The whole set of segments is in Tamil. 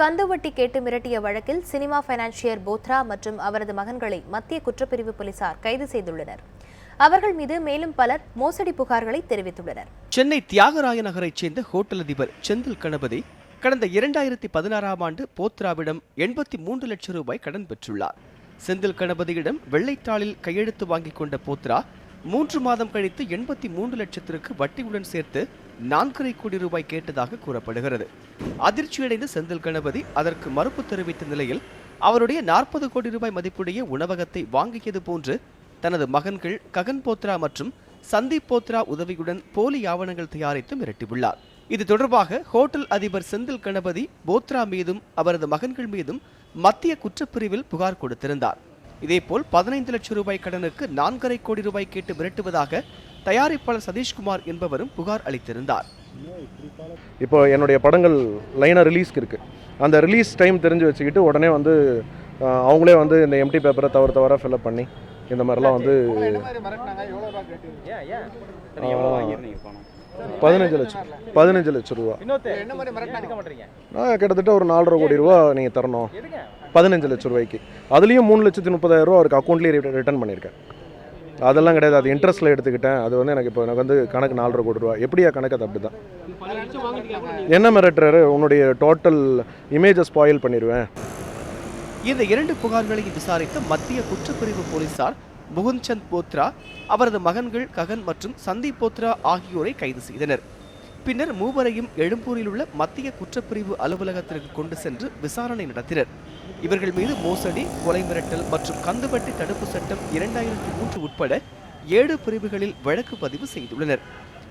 கந்துவட்டி கேட்டு மிரட்டிய வழக்கில் சினிமா பைனான்சியர் போத்ரா மற்றும் அவரது மகன்களை மத்திய குற்றப்பிரிவு போலீசார் கைது செய்துள்ளனர். அவர்கள் மீது மேலும் பலர் மோசடி புகார்களை தெரிவித்துள்ளனர். சென்னை தியாகராய நகரைச் சேர்ந்த ஹோட்டல் அதிபர் செந்தில் கணபதி கடந்த இரண்டாயிரத்தி பதினாறாம் ஆண்டு போத்ராவிடம் எண்பத்தி மூன்று லட்சம் ரூபாய் கடன் பெற்றுள்ளார். செந்தில் கணபதியிடம் வெள்ளைத்தாளில் கையெழுத்து வாங்கிக் கொண்ட போத்ரா மூன்று மாதம் கழித்து எண்பத்தி மூன்று லட்சத்திற்கு வட்டியுடன் சேர்த்து நான்கரை கோடி ரூபாய் கேட்டதாக கூறப்படுகிறது. அதிர்ச்சியடைந்த செந்தில் கணபதி அதற்கு மறுப்பு தெரிவித்த நிலையில் அவருடைய நாற்பது கோடி ரூபாய் மதிப்புடைய உணவகத்தை வாங்கியது போன்று தனது மகன்கள் ககன் போத்ரா மற்றும் சந்தீப் போத்ரா உதவியுடன் போலி ஆவணங்கள் தயாரித்து மிரட்டியுள்ளார். இது தொடர்பாக ஹோட்டல் அதிபர் செந்தில் கணபதி போத்ரா மீதும் அவரது மகன்கள் மீதும் மத்திய குற்றப்பிரிவில் புகார் கொடுத்திருந்தார். இதேபோல் பதினைந்து லட்சம் ரூபாய் கடனுக்கு நான்கரை கோடி ரூபாய் கேட்டு மிரட்டுவதாக தயாரிப்பாளர் சதீஷ்குமார் என்பவரும் புகார் அளித்திருந்தார். இப்போ என்னுடைய படங்கள் லைனாக ரிலீஸ்க்கு இருக்குது அந்த ரிலீஸ் டைம் தெரிஞ்சு வச்சுக்கிட்டு உடனே வந்து அவங்களே வந்து இந்த எம்டி பேப்பரை தவறு தவறாக ஃபில்அப் பண்ணி இந்த மாதிரிலாம் வந்து பதினஞ்சு லட்சம். பதினஞ்சு லட்சம் ரூபா. நான் கிட்டத்தட்ட ஒரு நாலரை கோடி ரூபா நீங்கள் தரணும். பதினஞ்சு லட்ச ரூபாய்க்கு. அதுலேயும் மூணு லட்சத்தி முப்பதாயிரம் ரூபா அவருக்கு அக்கௌண்ட்லேயே ரிட்டர்ன் பண்ணியிருக்கேன். அதெல்லாம் கிடையாது. அது இன்ட்ரெஸ்ட்டில் எடுத்துக்கிட்டேன். அது வந்து எனக்கு இப்போ எனக்கு வந்து கணக்கு நாலரை கோடி ரூபா. எப்படியா கணக்கு அது அப்படி தான் என்ன மிரட்டுறாரு? உன்னுடைய டோட்டல் இமேஜை ஸ்பாயில் பண்ணிடுவேன் இந்த இரண்டு புகார்களையும் விசாரித்த மத்திய குற்றப்பிரிவு போலீசார் முகுந்த்சந்த் போத்ரா அவரது மகன்கள் ககன் மற்றும் சந்தீப் போத்ரா ஆகியோரை கைது செய்தனர். பின்னர் மூவரையும் எழும்பூரில் உள்ள மத்திய குற்றப்பிரிவு அலுவலகத்திற்கு கொண்டு சென்று விசாரணை நடத்தினர். இவர்கள் மீது மோசடி கொலை மிரட்டல் மற்றும் கந்துவட்டி தடுப்பு சட்டம் இரண்டாயிரத்தி மூன்று உட்பட ஏழு பிரிவுகளில் வழக்கு பதிவு செய்துள்ளனர்.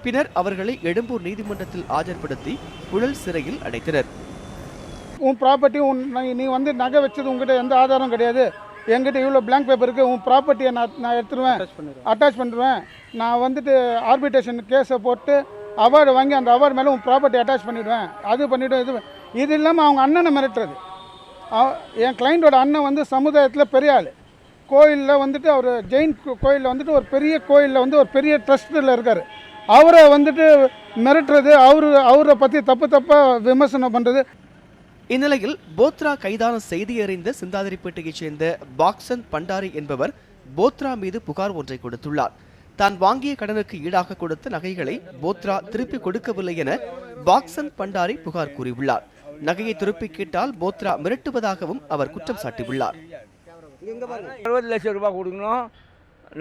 பின்னர் அவர்களை எழும்பூர் நீதிமன்றத்தில் ஆஜர்படுத்தி புழல் சிறையில் அடைத்தனர். உன் ப்ராப்பர்ட்டி உன் நீ- வந்து நகை வச்சது உங்ககிட்ட எந்த ஆதாரம் கிடையாது. என்கிட்ட இவ்வளோ blank பேப்பர் இருக்குது உன் ப்ராப்பர்ட்டியை நான் நான் எடுத்துருவேன். அட்டாச் பண்ணிடுவேன். நான் வந்துட்டு ஆர்பிட்ரேஷன் கேஸை போட்டு அவார்டு வாங்கி அந்த அவார்டு மேலே உன் ப்ராப்பர்ட்டி அட்டாச் பண்ணிவிடுவேன் அது பண்ணிவிடுவேன் இது இது இல்லாமல் அவங்க அண்ணனை மிரட்டுறது. என் கிளைண்ட்டோட அண்ணன் வந்து சமுதாயத்தில் பெரிய ஆள். கோயிலில் வந்துட்டு அவர் ஜெயின் கோயிலில் வந்துட்டு ஒரு பெரிய கோயிலில் வந்து ஒரு பெரிய ட்ரஸ்ட்டில் இருக்கார். அவரை வந்துட்டு மிரட்டுறது அவர் அவரை பற்றி தப்பு தப்பாக விமர்சனம் பண்ணுறது இந்நிலையில் போத்ரா கைதான செய்தி அறிந்த சிந்தாதிரிப்பேட்டையைச் சேர்ந்த பாக்சன் பண்டாரி என்பவர் போத்ரா மீது புகார் ஒன்றை கொடுத்துள்ளார். தான் வாங்கிய கடனுக்கு ஈடாக கொடுத்த நகைகளை போத்ரா திருப்பி கொடுக்கவில்லை என பாக்சன் பண்டாரி புகார் கூறியுள்ளார். நகையை திருப்பி கேட்டால் போத்ரா மிரட்டுவதாகவும் அவர் குற்றம் சாட்டியுள்ளார். அறுபது லட்சம் ரூபாய் கொடுக்கணும்.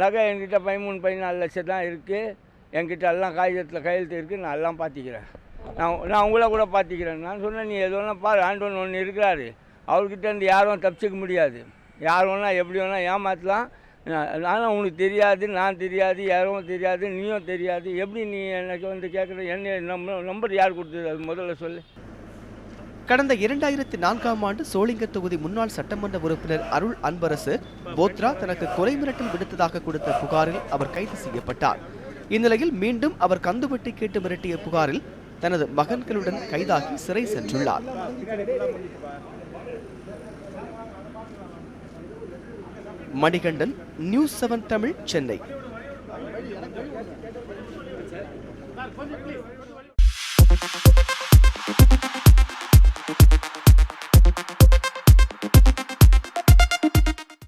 நகை என்கிட்ட பதிமூணு பதினாலு லட்சம் தான் இருக்குது என்கிட்ட எல்லாம் காகிதத்தில் கையெழுத்து இருக்குது நான் எல்லாம் பார்த்திக்கிறேன். நான் நான் உங்களை கூட பார்த்திக்கிறேன். நான் சொன்னேன் நீ எது வேணால் பாரு. ஆண்டவன் ஒன்று இருக்கிறாரு. அவர்கிட்ட இருந்து யாரும் தப்பிச்சிக்க முடியாது. யார் வேணால் எப்படி வேணால் ஏமாற்றலாம் நானும் உனக்கு தெரியாது நான் தெரியாது யாரும் தெரியாது நீயும் தெரியாது. எப்படி நீ எனக்கு வந்து கேட்குற என்ன நம்ம நம்பர் யார் கொடுத்தது? அது முதல்ல சொல்லு. கடந்த இரண்டாயிரத்தி நான்காம் ஆண்டு சோளிங்க தொகுதி முன்னாள் சட்டமன்ற உறுப்பினர் அருள் அன்பரசு போத்ரா தனக்கு கொலை மிரட்டல் விடுத்ததாக கொடுத்த புகாரில் அவர் கைது செய்யப்பட்டார். இந்நிலையில் மீண்டும் அவர் கந்துவட்டி கேட்டு மிரட்டிய புகாரில் தனது மகன்களுடன் கைதாகி சிறை சென்றுள்ளார். Manikandan news seven Tamil Chennai.